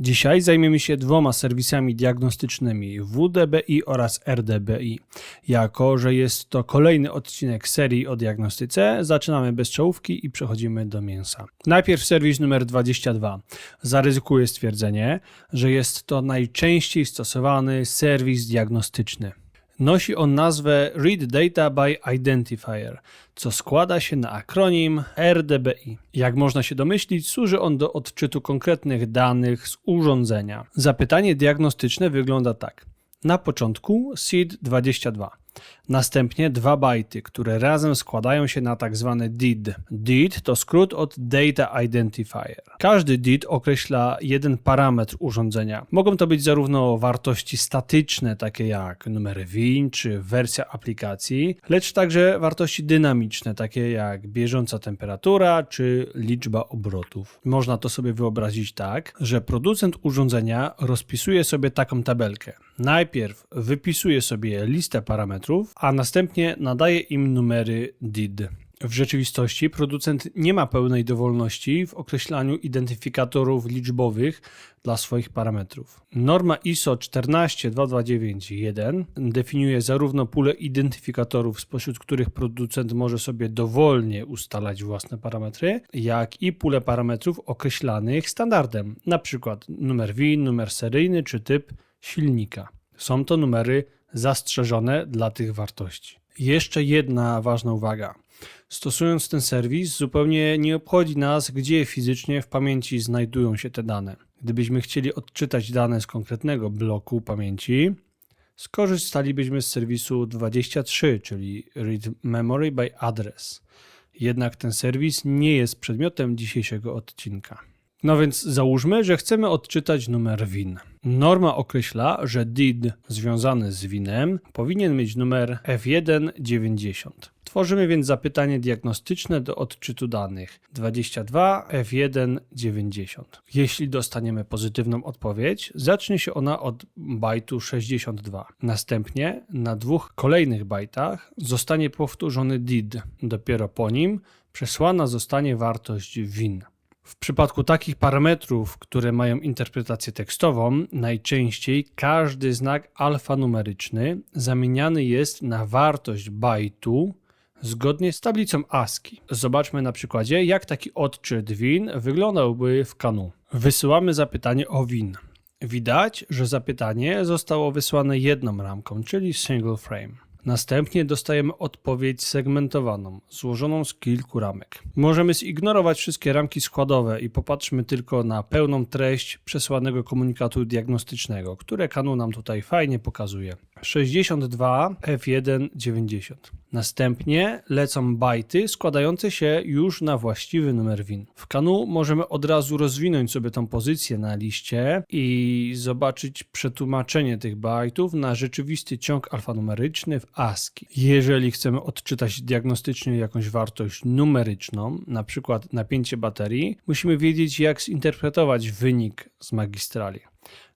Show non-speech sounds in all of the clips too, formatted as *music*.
Dzisiaj zajmiemy się dwoma serwisami diagnostycznymi WDBI oraz RDBI. Jako, że jest to kolejny odcinek serii o diagnostyce, zaczynamy bez czołówki i przechodzimy do mięsa. Najpierw serwis numer 22. Zaryzykuję stwierdzenie, że jest to najczęściej stosowany serwis diagnostyczny. Nosi on nazwę Read Data by Identifier, co składa się na akronim RDBI. Jak można się domyślić, służy on do odczytu konkretnych danych z urządzenia. Zapytanie diagnostyczne wygląda tak. Na początku SID 22. Następnie dwa bajty, które razem składają się na tak zwany DID. DID to skrót od Data Identifier. Każdy DID określa jeden parametr urządzenia. Mogą to być zarówno wartości statyczne, takie jak numer WIN czy wersja aplikacji, lecz także wartości dynamiczne, takie jak bieżąca temperatura czy liczba obrotów. Można to sobie wyobrazić tak, że producent urządzenia rozpisuje sobie taką tabelkę. Najpierw wypisuje sobie listę parametrów, a następnie nadaje im numery DID. W rzeczywistości producent nie ma pełnej dowolności w określaniu identyfikatorów liczbowych dla swoich parametrów. Norma ISO 14229.1 definiuje zarówno pulę identyfikatorów, spośród których producent może sobie dowolnie ustalać własne parametry, jak i pulę parametrów określanych standardem, np. numer WIN, numer seryjny czy typ silnika. Są to numery zastrzeżone dla tych wartości. Jeszcze jedna ważna uwaga. Stosując ten serwis, zupełnie nie obchodzi nas, gdzie fizycznie w pamięci znajdują się te dane. Gdybyśmy chcieli odczytać dane z konkretnego bloku pamięci, skorzystalibyśmy z serwisu 23, czyli Read Memory by Address. Jednak ten serwis nie jest przedmiotem dzisiejszego odcinka. No więc załóżmy, że chcemy odczytać numer WIN. Norma określa, że DID związany z WINem powinien mieć numer F190. Tworzymy więc zapytanie diagnostyczne do odczytu danych 22 F190. Jeśli dostaniemy pozytywną odpowiedź, zacznie się ona od bajtu 62. Następnie na dwóch kolejnych bajtach zostanie powtórzony DID. Dopiero po nim przesłana zostanie wartość WIN. W przypadku takich parametrów, które mają interpretację tekstową, najczęściej każdy znak alfanumeryczny zamieniany jest na wartość bajtu zgodnie z tablicą ASCII. Zobaczmy na przykładzie, jak taki odczyt WIN wyglądałby w kanu. Wysyłamy zapytanie o WIN. Widać, że zapytanie zostało wysłane jedną ramką, czyli single frame. Następnie dostajemy odpowiedź segmentowaną, złożoną z kilku ramek. Możemy zignorować wszystkie ramki składowe i popatrzmy tylko na pełną treść przesłanego komunikatu diagnostycznego, które Kanu nam tutaj fajnie pokazuje. 62 F1 90. Następnie lecą bajty składające się już na właściwy numer WIN. W Kanu możemy od razu rozwinąć sobie tą pozycję na liście i zobaczyć przetłumaczenie tych bajtów na rzeczywisty ciąg alfanumeryczny w ASCII. Jeżeli chcemy odczytać diagnostycznie jakąś wartość numeryczną, na przykład napięcie baterii, musimy wiedzieć jak zinterpretować wynik z magistrali.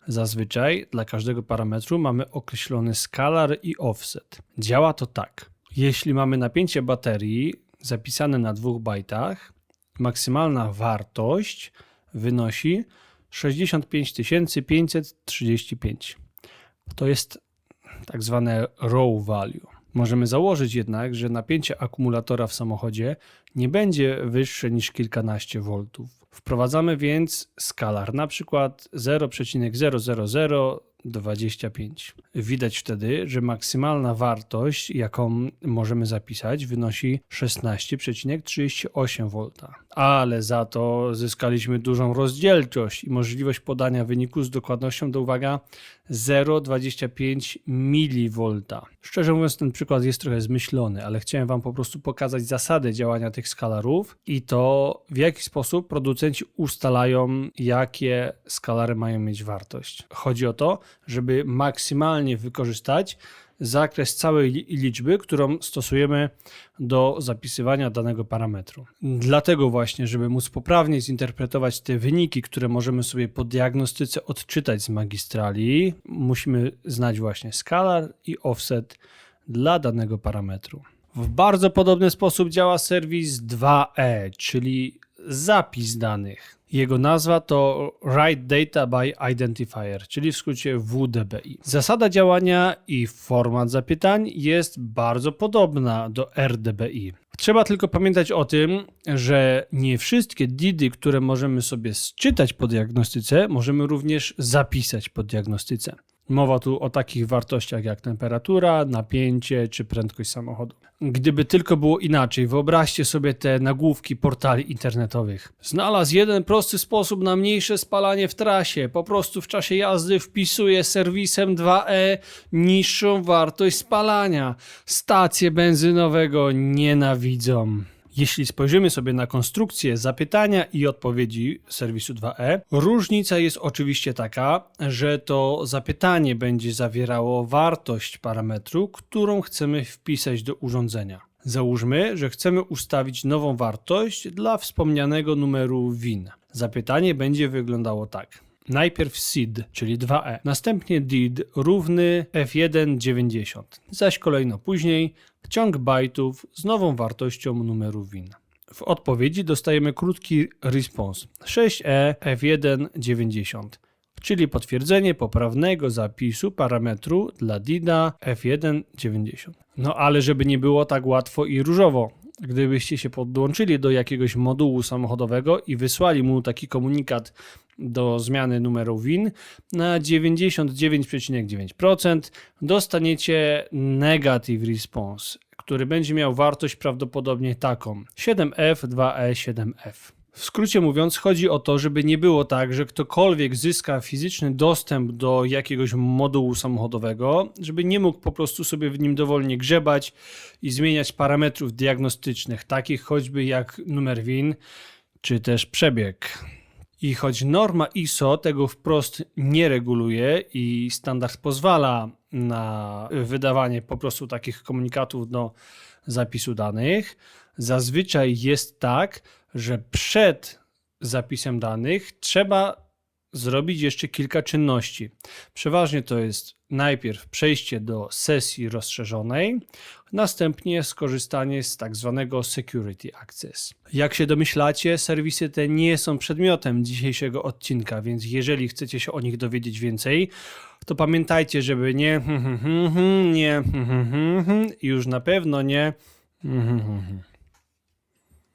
Zazwyczaj dla każdego parametru mamy określony skalar i offset. Działa to tak. Jeśli mamy napięcie baterii zapisane na dwóch bajtach, maksymalna wartość wynosi 65 535. To jest tak zwane raw value. Możemy założyć jednak, że napięcie akumulatora w samochodzie nie będzie wyższe niż kilkanaście voltów. Wprowadzamy więc skalar, na przykład 0,000 25. Widać wtedy, że maksymalna wartość, jaką możemy zapisać, wynosi 16,38 V. Ale za to zyskaliśmy dużą rozdzielczość i możliwość podania wyniku z dokładnością do uwaga 0,25 mV. Szczerze mówiąc, ten przykład jest trochę zmyślony, ale chciałem Wam po prostu pokazać zasady działania tych skalarów i to, w jaki sposób producenci ustalają, jakie skalary mają mieć wartość. Chodzi o to, żeby maksymalnie wykorzystać zakres całej liczby, którą stosujemy do zapisywania danego parametru. Dlatego właśnie, żeby móc poprawnie zinterpretować te wyniki, które możemy sobie po diagnostyce odczytać z magistrali, musimy znać właśnie skalar i offset dla danego parametru. W bardzo podobny sposób działa serwis 2E, czyli zapis danych. Jego nazwa to Write Data by Identifier, czyli w skrócie WDBI. Zasada działania i format zapytań jest bardzo podobna do RDBI. Trzeba tylko pamiętać o tym, że nie wszystkie DIDy, które możemy sobie sczytać po diagnostyce, możemy również zapisać po diagnostyce. Mowa tu o takich wartościach jak temperatura, napięcie czy prędkość samochodu. Gdyby tylko było inaczej, wyobraźcie sobie te nagłówki portali internetowych. Znalazł jeden prosty sposób na mniejsze spalanie w trasie. Po prostu w czasie jazdy wpisuje serwisem 2E niższą wartość spalania. Stacje benzynowego nienawidzą. Jeśli spojrzymy sobie na konstrukcję zapytania i odpowiedzi serwisu 2E, różnica jest oczywiście taka, że to zapytanie będzie zawierało wartość parametru, którą chcemy wpisać do urządzenia. Załóżmy, że chcemy ustawić nową wartość dla wspomnianego numeru WIN. Zapytanie będzie wyglądało tak. Najpierw SID, czyli 2E, następnie DID równy F190, zaś kolejno później ciąg bajtów z nową wartością numeru WIN. W odpowiedzi dostajemy krótki response 6E F190, czyli potwierdzenie poprawnego zapisu parametru dla DIDa F190. No ale żeby nie było tak łatwo i różowo, gdybyście się podłączyli do jakiegoś modułu samochodowego i wysłali mu taki komunikat do zmiany numeru WIN na 99,9% dostaniecie negative response, który będzie miał wartość prawdopodobnie taką 7F2E7F. W skrócie mówiąc, chodzi o to, żeby nie było tak, że ktokolwiek zyska fizyczny dostęp do jakiegoś modułu samochodowego, żeby nie mógł po prostu sobie w nim dowolnie grzebać i zmieniać parametrów diagnostycznych, takich choćby jak numer WIN czy też przebieg. I choć norma ISO tego wprost nie reguluje i standard pozwala na wydawanie po prostu takich komunikatów do zapisu danych, zazwyczaj jest tak, że przed zapisem danych trzeba zrobić jeszcze kilka czynności. Przeważnie to jest najpierw przejście do sesji rozszerzonej, następnie skorzystanie z tak zwanego Security Access. Jak się domyślacie, serwisy te nie są przedmiotem dzisiejszego odcinka, więc jeżeli chcecie się o nich dowiedzieć więcej, to pamiętajcie, żeby nie *laughs* nie *laughs* już na pewno nie *laughs*